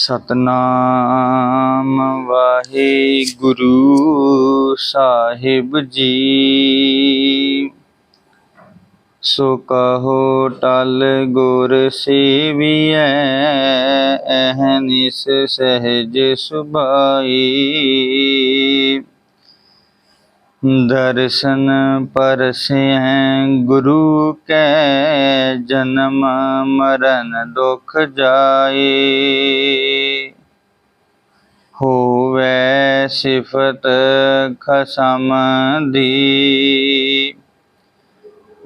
ਸਤਨਾਮ ਵਾਹਿਗੁਰੂ ਸਾਹਿਬ ਜੀ। ਸੋ ਕਹੋ ਟਲ ਗੁਰ ਸੇਵੀਐ ਅਹਨਿਸ ਸਹਿਜ ਸੁਭਾਈ। ਦਰਸ਼ਨ ਪਰਸੈ ਗੁਰੂ ਕੈ, ਜਨਮ ਮਰਨ ਦੁਖ ਜਾਏ। ਸਿਫਤ ਖਸਮ ਦੀ।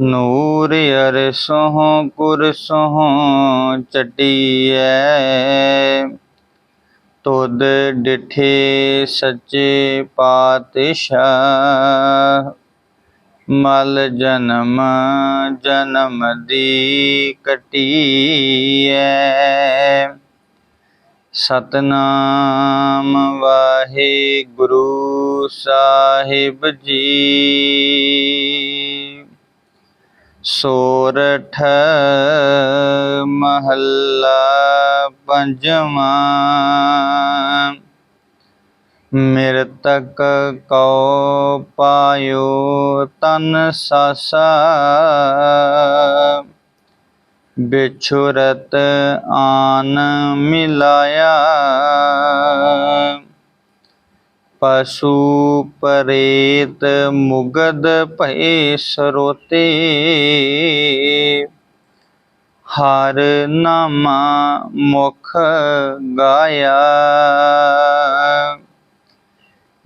ਨੂਰ ਅਰਸੋਂ ਕੁਰਸੋਂ ਚਟੀਐ। ਤੁਧ ਡਿਠੇ ਸੱਚੇ ਪਾਤਸ਼ਾਹ। ਮਲ ਜਨਮ ਜਨਮ ਦੀ ਕਟੀਐ। ਸਤਨਾਮ ਵਾਹਿਗੁਰੂ ਸਾਹਿਬ ਜੀ। ਸੋਰਠ ਮਹੱਲਾ ਪੰਜਵਾਂ। ਮਿਰਤਕ ਕਉ ਪਾਇਓ ਤਨ ਸਾਸਾ। ਬਿਛੁਰਤ ਆਨ ਮਿਲਾਇਆ। ਪਸ਼ੂ ਪਰੇਤ ਮੁਗਦ ਭਏ ਸਰੋਤੇ। ਹਰ ਨਾਮਾ ਮੁਖ ਗਾਇਆ।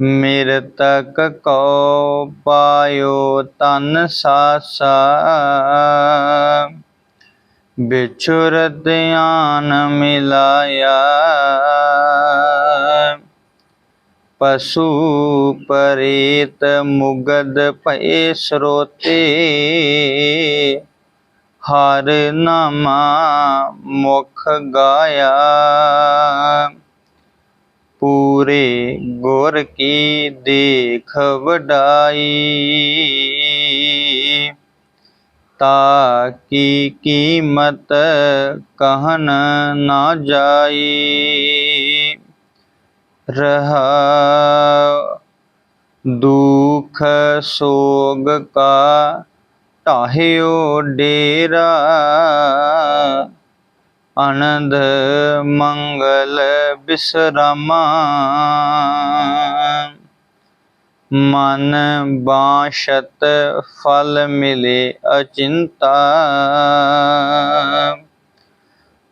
ਮਿਰਤਕ ਕੋ ਪਾਇਓ ਤਨ ਸਾਸਾ। ਬਿਛੁਰਤ ਆਨ ਮਿਲਾਇਆ। ਪਸ਼ੂ ਪਰੇਤ ਮੁਗਦ ਭਏ ਸਰੋਤੇ, ਹਰ ਨਾਮਾ ਮੁਖ ਗਾਇਆ। ਪੂਰੇ ਗੁਰ ਕੀ ਦੇਖ ਵਡਾਈ। ਤਾ ਕੀ ਕੀਮਤ ਕਹਨ ਨਾ ਜਾਈ? ਰਹਾ ਦੁਖ ਸੋਗ ਕਾ ਢਾਹਿਓ ਡੇਰਾ। ਆਨੰਦ ਮੰਗਲ ਬਿਸਰਾਮਾ। ਮਨ ਬਾਸ਼ਤ ਫਲ ਮਿਲੇ ਅਚਿੰਤਾ।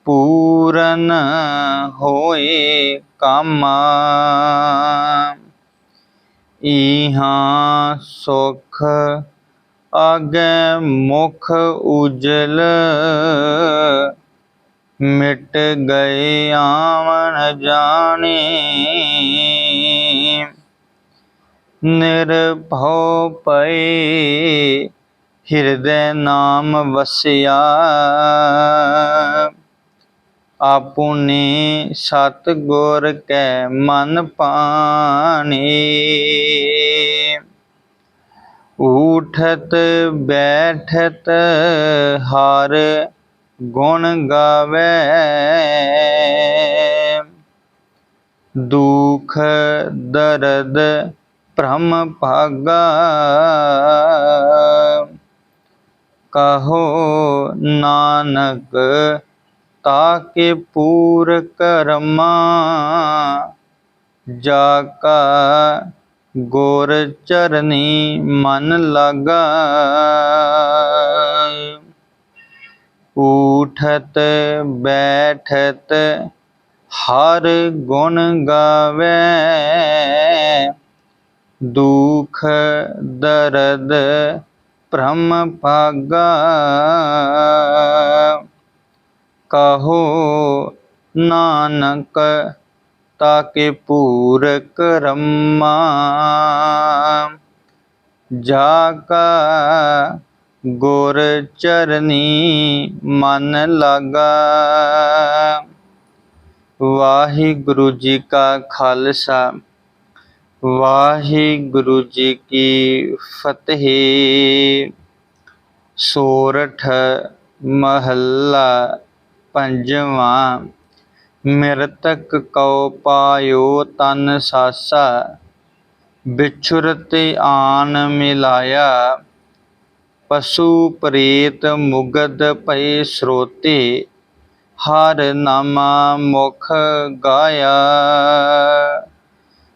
ਪੂਰਨ ਹੋਏ ਕਾਮਾ। ਇਹਾਂ ਸੁਖ ਆਗੇ ਮੁਖ ਉਜਲ। ਮਿਟ ਗਏ ਆਵਣ ਜਾਣੇ। ਨਿਰਭਉ ਪਏ, ਹਿਰਦੈ ਨਾਮ ਵਸਿਆ। ਆਪੁਨੇ ਸਤ ਗੁਰ ਕੈ ਮਨ ਪਾਣੀ। ਉਠਤ ਬੈਠਤ ਹਰ ਗੁਣ ਗਾਵੇ। ਦੁਖ ਦਰਦ ਭ੍ਰਮ ਭਾਗਾ। ਕਹੋ ਨਾਨਕ, ਤਾਕੇ ਪੂਰ ਕਰਮਾ ਜਾ ਕਾ ਗੁਰ ਚਰਨੀ ਮਨ ਲਗਾ। ਉਠਤ ਬੈਠਤ ਹਰ ਗੁਣ ਗਾਵੇ। ਦੁਖ ਦਰਦ ਭ੍ਰਮ ਭਾਗਾ। ਕਹੋ ਨਾਨਕ ਤਾਕੇ ਪੂਰ ਕਰਮਾ ਜਾ ਕਾ ਗੁਰ ਚਰਨੀ ਮਨ ਲਾਗਾ। ਵਾਹਿਗੁਰੂ ਜੀ ਕਾ ਖਾਲਸਾ। ਵਾਹਿਗੁਰੂ ਜੀ ਕੀ ਫਤਿਹ। ਸੋਰਠ ਮਹੱਲਾ ਪੰਜਵਾਂ, ਮਿਰਤਕ ਕਉ ਪਾਇਓ ਤਨ ਸਾਸਾ ਵਿਛੁਰਤ ਆਨ ਮਿਲਾਇਆ, ਪਸ਼ੂ ਪ੍ਰੇਤ ਮੁਗਦ ਭਏ ਸਰੋਤੇ, ਹਰ ਨਾਮਾ ਮੁਖ ਗਾਇਆ।